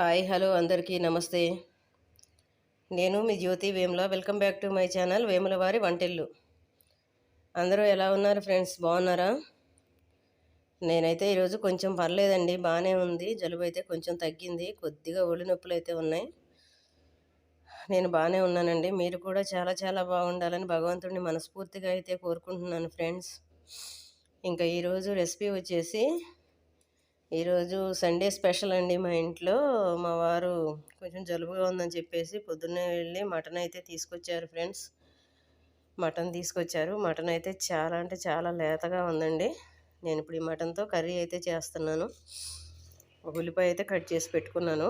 Hi hello అందరికీ నమస్తే. నేను మీ Jyothi Vemula. Welcome back to my channel Vemula వారి వంటిల్లు. అందరూ ఎలా ఉన్నారు ఫ్రెండ్స్? బాగున్నారా? నేనైతే ఈరోజు కొంచెం పర్లేదండి బాగానే ఉంది. జలుబు అయితే కొంచెం తగ్గింది కొద్దిగా ఒళ్ళు నొప్పులు అయితే ఉన్నాయి. నేను బాగానే ఉన్నానండి. మీరు కూడా చాలా చాలా బాగుండాలని భగవంతుడిని మనస్ఫూర్తిగా అయితే కోరుకుంటున్నాను ఫ్రెండ్స్. ఇంకా ఈరోజు రెసిపీ వచ్చేసి ఈరోజు సండే స్పెషల్ అండి మా ఇంట్లో. మా వారు కొంచెం జలుబుగా ఉందని చెప్పేసి పొద్దున్నే వెళ్ళి మటన్ అయితే తీసుకొచ్చారు ఫ్రెండ్స్. మటన్ తీసుకొచ్చారు. మటన్ అయితే చాలా అంటే చాలా లేతగా ఉందండి. నేను ఇప్పుడు ఈ మటన్తో కర్రీ అయితే చేస్తున్నాను. ఒక ఉల్లిపాయ అయితే కట్ చేసి పెట్టుకున్నాను.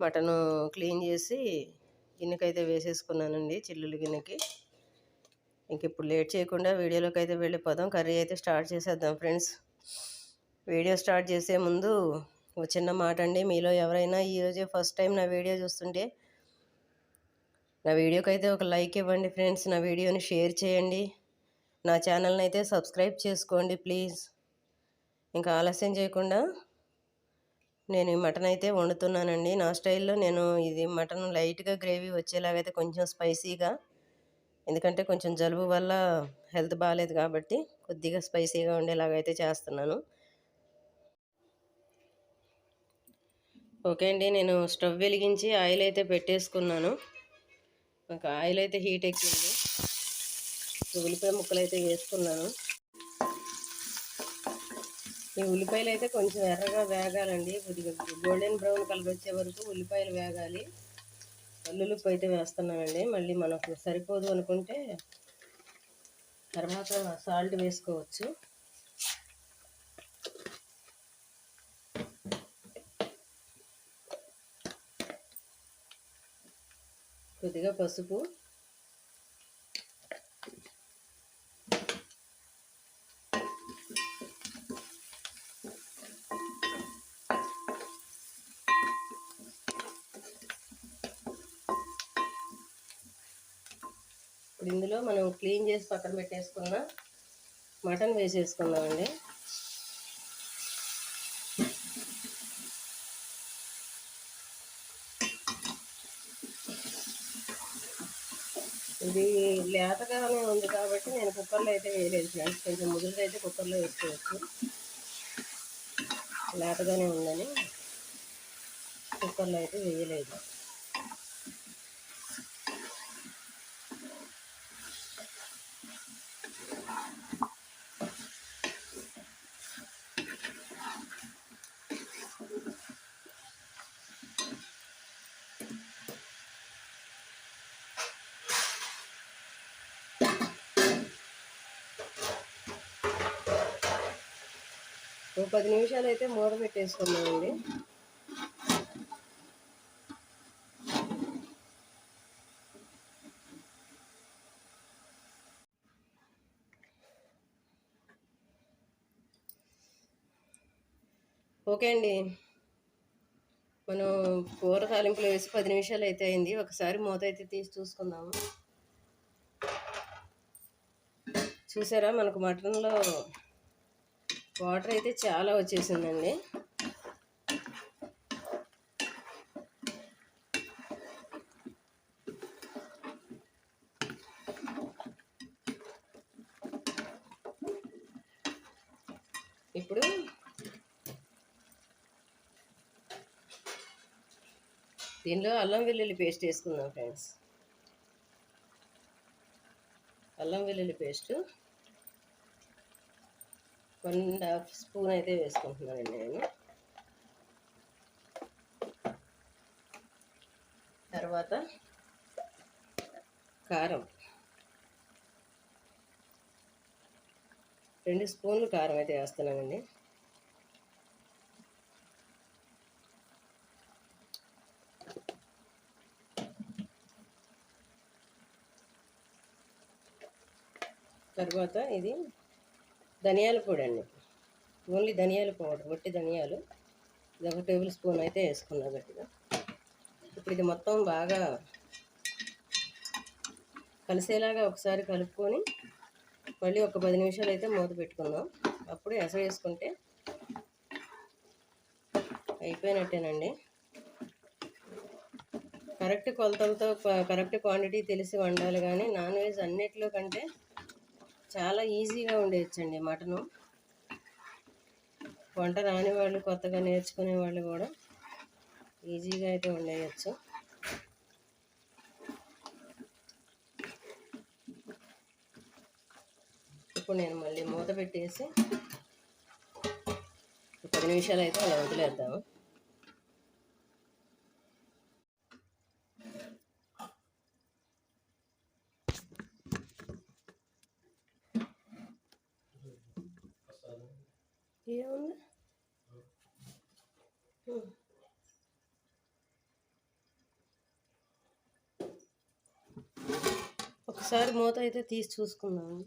మటను క్లీన్ చేసి గిన్నెకైతే వేసేసుకున్నానండి చిల్లులు గిన్నెకి. ఇంక ఇప్పుడు లేట్ చేయకుండా వీడియోలోకి అయితే వెళ్ళిపోదాం. కర్రీ అయితే స్టార్ట్ చేసేద్దాం ఫ్రెండ్స్. వీడియో స్టార్ట్ చేసే ముందు ఒక చిన్న మాట అండి. మీలో ఎవరైనా ఈరోజే ఫస్ట్ టైం నా వీడియో చూస్తుంటే నా వీడియోకి అయితే ఒక లైక్ ఇవ్వండి ఫ్రెండ్స్. నా వీడియోని షేర్ చేయండి. నా ఛానల్ని అయితే సబ్స్క్రైబ్ చేసుకోండి ప్లీజ్. ఇంకా ఆలస్యం చేయకుండా నేను ఈ మటన్ అయితే వండుతున్నానండి. నా స్టైల్లో నేను ఇది మటన్ లైట్గా గ్రేవీ వచ్చేలాగైతే కొంచెం స్పైసీగా ఎందుకంటే కొంచెం జలుబు వల్ల హెల్త్ బాగాలేదు కాబట్టి కొద్దిగా స్పైసీగా ఉండేలాగైతే చేస్తున్నాను. ఓకే అండి. నేను స్టవ్ వెలిగించి ఆయిల్ అయితే పెట్టేసుకున్నాను. ఇంకా ఆయిల్ అయితే హీట్ ఎక్కింది. ఉల్లిపాయ ముక్కలు అయితే వేసుకున్నాను. ఈ ఉల్లిపాయలు అయితే కొంచెం ఎర్రగా వేగాలండి. కొద్దిగా గోల్డెన్ బ్రౌన్ కలర్ వచ్చే వరకు ఉల్లిపాయలు వేగాలి. పల్లులుప్పు అయితే వేస్తున్నానండి. మళ్ళీ మనకు సరిపోదు అనుకుంటే తర్వాత సాల్ట్ వేసుకోవచ్చు. కొద్దిగా పసుపు. ఇప్పుడు ఇందులో మనం క్లీన్ చేసి పక్కన పెట్టేసుకున్న మటన్ వేసేసుకున్నామండి ఇది లేతగానే ఉంది కాబట్టి నేను కుక్కర్లో అయితే వేయలేదు ఫ్రెండ్స్ కొంచెం ముదురుగా అయితే కుక్కర్లో వేసుకోవచ్చు. లేతగానే ఉందని కుక్కర్లో అయితే వేయలేదు. ఒక పది నిమిషాలు అయితే మూత పెట్టేసుకున్నామండి ఓకే అండి. మనం కూర తాలింపులు వేసి పది నిమిషాలు అయితే అయింది. ఒకసారి మూత అయితే తీసి చూసుకుందాము. చూసారా మనకు మటన్లో వాటర్ అయితే చాలా వచ్చేసిందండి. ఇప్పుడు దీనిలో అల్లం వెల్లుల్లి పేస్ట్ వేసుకుందాం ఫ్రెండ్స్. అల్లం వెల్లుల్లి paste one and half spoon అయితే వేసుకుంటున్నానండి నేను. తర్వాత కారం. రెండు స్పూన్లు కారం అయితే వేస్తున్నానండి. తర్వాత ఇది ధనియాల పొడి అండి. ఓన్లీ ధనియాల పౌడర్ వట్టి ధనియాలు. ఇది ఒక టేబుల్ స్పూన్ అయితే వేసుకున్నా గట్టిగా. ఇప్పుడు ఇది మొత్తం బాగా కలిసేలాగా ఒకసారి కలుపుకొని మళ్ళీ ఒక పది నిమిషాలు అయితే మూత పెట్టుకుందాం. అప్పుడు ఎస వేసుకుంటే అయిపోయినట్టేనండి. కరెక్ట్ కొలతలతో కరెక్ట్ క్వాంటిటీ తెలిసి వండాలి కానీ నాన్ వెజ్ అన్నిట్లో కంటే చాలా ఈజీగా ఉండేయచ్చండి మటను. వంట రాని వాళ్ళు కొత్తగా నేర్చుకునే వాళ్ళు కూడా ఈజీగా అయితే వండేయచ్చు ఇప్పుడు నేను మళ్ళీ మూత పెట్టేసి ఒక పది నిమిషాలు అయితే అలా వదిలేద్దాము. ఏముంది? ఒకసారి మూత అయితే తీసి చూసుకుందాము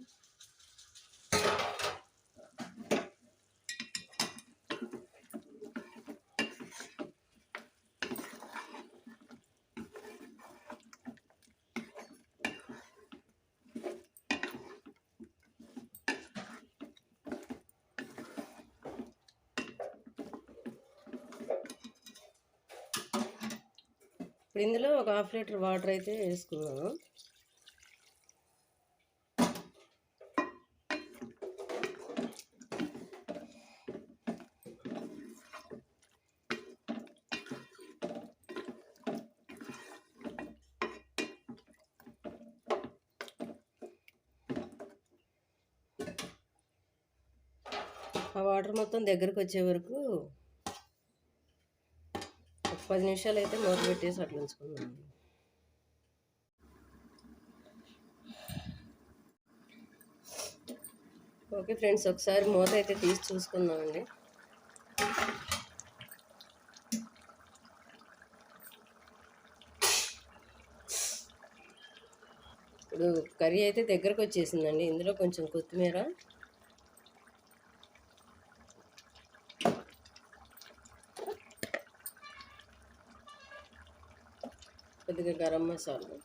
ఇప్పుడు ఇందులో ఒక హాఫ్ లీటర్ వాటర్ అయితే వేసుకున్నాను. ఆ వాటర్ మొత్తం దగ్గరకు వచ్చే వరకు పది నిమిషాలు అయితే మూత పెట్టేసి అట్లా ఓకే ఫ్రెండ్స్ ఒకసారి మూత అయితే తీసి చూసుకుందామండి. ఇప్పుడు కర్రీ అయితే దగ్గరకు వచ్చేసిందండి. ఇందులో కొంచెం కొత్తిమీర కొద్దిగా గరం మసాలా.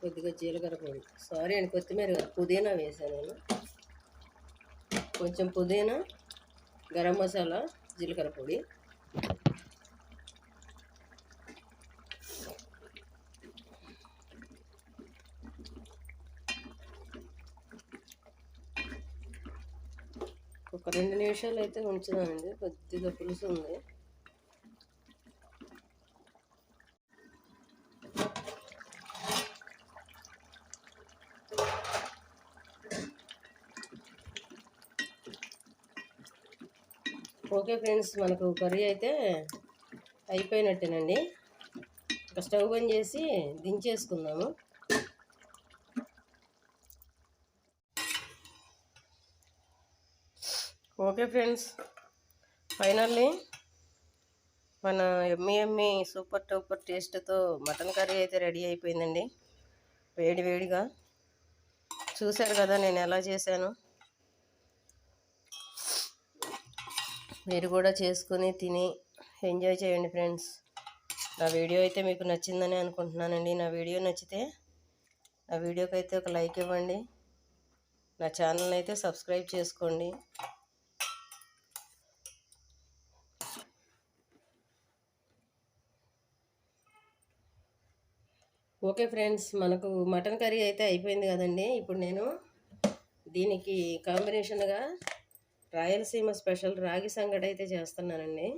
కొద్దిగా జీలకర్ర పొడి. సారీ అండి కొత్తిమీర పుదీనా వేసాను నేను. కొంచెం పుదీనా గరం మసాలా జీలకర్ర పొడి ఒక రెండు నిమిషాలు అయితే ఉంచుదామండి కొద్దిగా పులుసు ఉంది ఓకే ఫ్రెండ్స్ మనకు కర్రీ అయితే అయిపోయినట్టేనండి. ఒక స్టవ్ బంద్ చేసి దించేసుకుందాము. Okay friends. ఫైనల్లీ మన ఎమ్మి ఎమ్మి సూపర్ టూపర్ టేస్ట్తో మటన్ కర్రీ అయితే రెడీ అయిపోయిందండి. వేడి వేడిగా. చూశారు కదా నేను ఎలా చేశాను. మీరు కూడా చేసుకొని తిని ఎంజాయ్ చేయండి ఫ్రెండ్స్. నా వీడియో అయితే మీకు నచ్చిందని అనుకుంటున్నానండి. నా వీడియో నచ్చితే నా వీడియోకి అయితే ఒక లైక్ ఇవ్వండి. నా ఛానల్ అయితే సబ్స్క్రైబ్ చేసుకోండి. ఓకే ఫ్రెండ్స్ మనకు మటన్ కర్రీ అయితే అయిపోయింది కదండి. ఇప్పుడు నేను దీనికి కాంబినేషన్గా రాయలసీమ స్పెషల్ రాగి సంగటి అయితే చేస్తున్నానండి.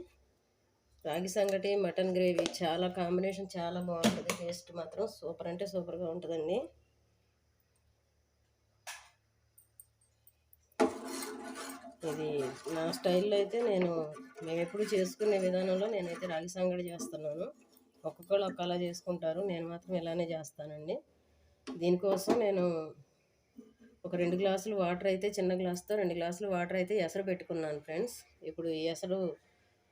రాగి సంగటి మటన్ గ్రేవీ చాలా కాంబినేషన్ చాలా బాగుంటుంది. టేస్ట్ మాత్రం సూపర్ అంటే సూపర్గా ఉంటుందండి. ఇది నా స్టైల్లో అయితే నేను మేము ఎప్పుడు చేసుకునే విధానంలో నేనైతే రాగి సంగటి చేస్తున్నాను. ఒక్కొక్కరు ఒక్కలా చేసుకుంటారు. నేను మాత్రం ఇలానే చేస్తానండి. దీనికోసం నేను ఒక రెండు గ్లాసులు వాటర్ అయితే చిన్న గ్లాస్తో రెండు గ్లాసులు వాటర్ అయితే ఎసరు పెట్టుకున్నాను ఫ్రెండ్స్. ఇప్పుడు ఈ ఎసరు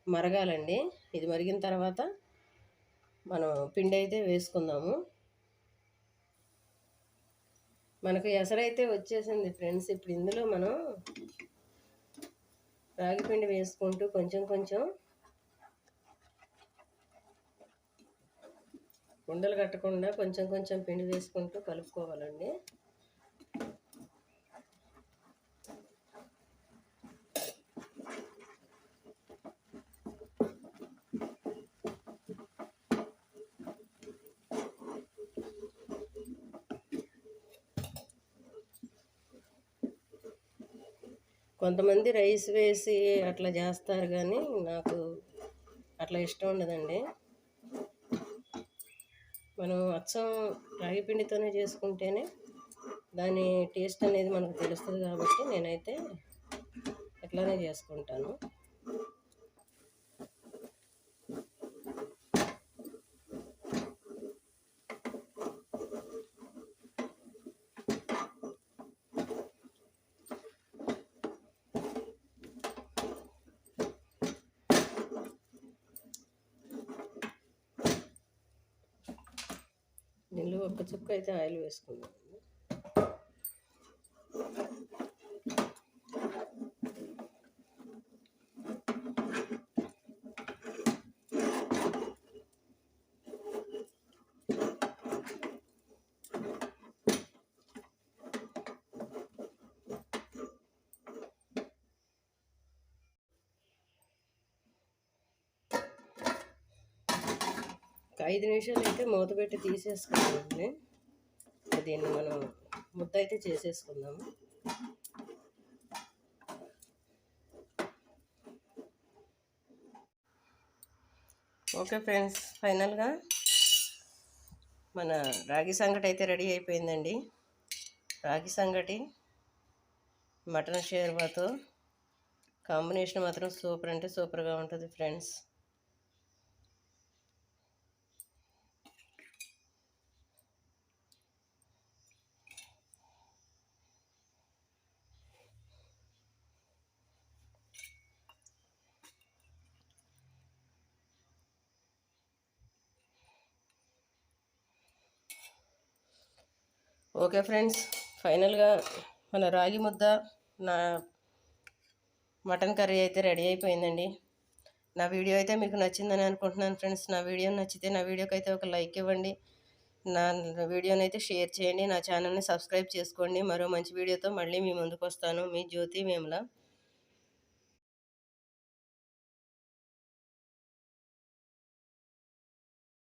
మరగాలండి. ఇది మరిగిన తర్వాత మనం పిండి అయితే వేసుకుందాము. మనకు ఎసరైతే వచ్చేసింది ఫ్రెండ్స్. ఇప్పుడు ఇందులో మనం రాగి పిండి వేసుకుంటూ కొంచెం కొంచెం ఉండలు కట్టకుండా కొంచెం కొంచెం పిండి వేసుకుంటూ కలుపుకోవాలండి. కొంతమంది రైస్ వేసి అట్లా చేస్తారు కానీ నాకు అట్లా ఇష్టం ఉండదండి. మనం అచ్చం రాగి పిండితోనే చేసుకుంటేనే దాని టేస్ట్ అనేది మనకు తెలుస్తుంది కాబట్టి నేనైతే ఇట్లానే చేసుకుంటాను దీనిలో ఒక చుక్క అయితే ఆయిల్ వేసుకుందాం. ఒక ఐదు నిమిషాలు అయితే మూత పెట్టి తీసేసుకున్నామండి. దీన్ని మనం ముద్ద అయితే చేసేసుకుందాము. ఓకే ఫ్రెండ్స్ ఫైనల్గా మన రాగి సంగటి అయితే రెడీ అయిపోయిందండి. రాగి సంగటి మటన్ షేర్వాతో కాంబినేషన్ మాత్రం సూపర్ అంటే సూపర్గా ఉంటుంది ఫ్రెండ్స్. ఓకే ఫ్రెండ్స్ ఫైనల్గా మన రాగి ముద్ద నా మటన్ కర్రీ అయితే రెడీ అయిపోయిందండి. నా వీడియో అయితే మీకు నచ్చిందని అనుకుంటున్నాను ఫ్రెండ్స్. నా వీడియో నచ్చితే నా వీడియోకి అయితే ఒక లైక్ ఇవ్వండి. నా వీడియోని అయితే షేర్ చేయండి. నా ఛానల్ని సబ్స్క్రైబ్ చేసుకోండి. మరో మంచి వీడియోతో మళ్ళీ మీ ముందుకు వస్తాను. మీ జ్యోతి వేముల.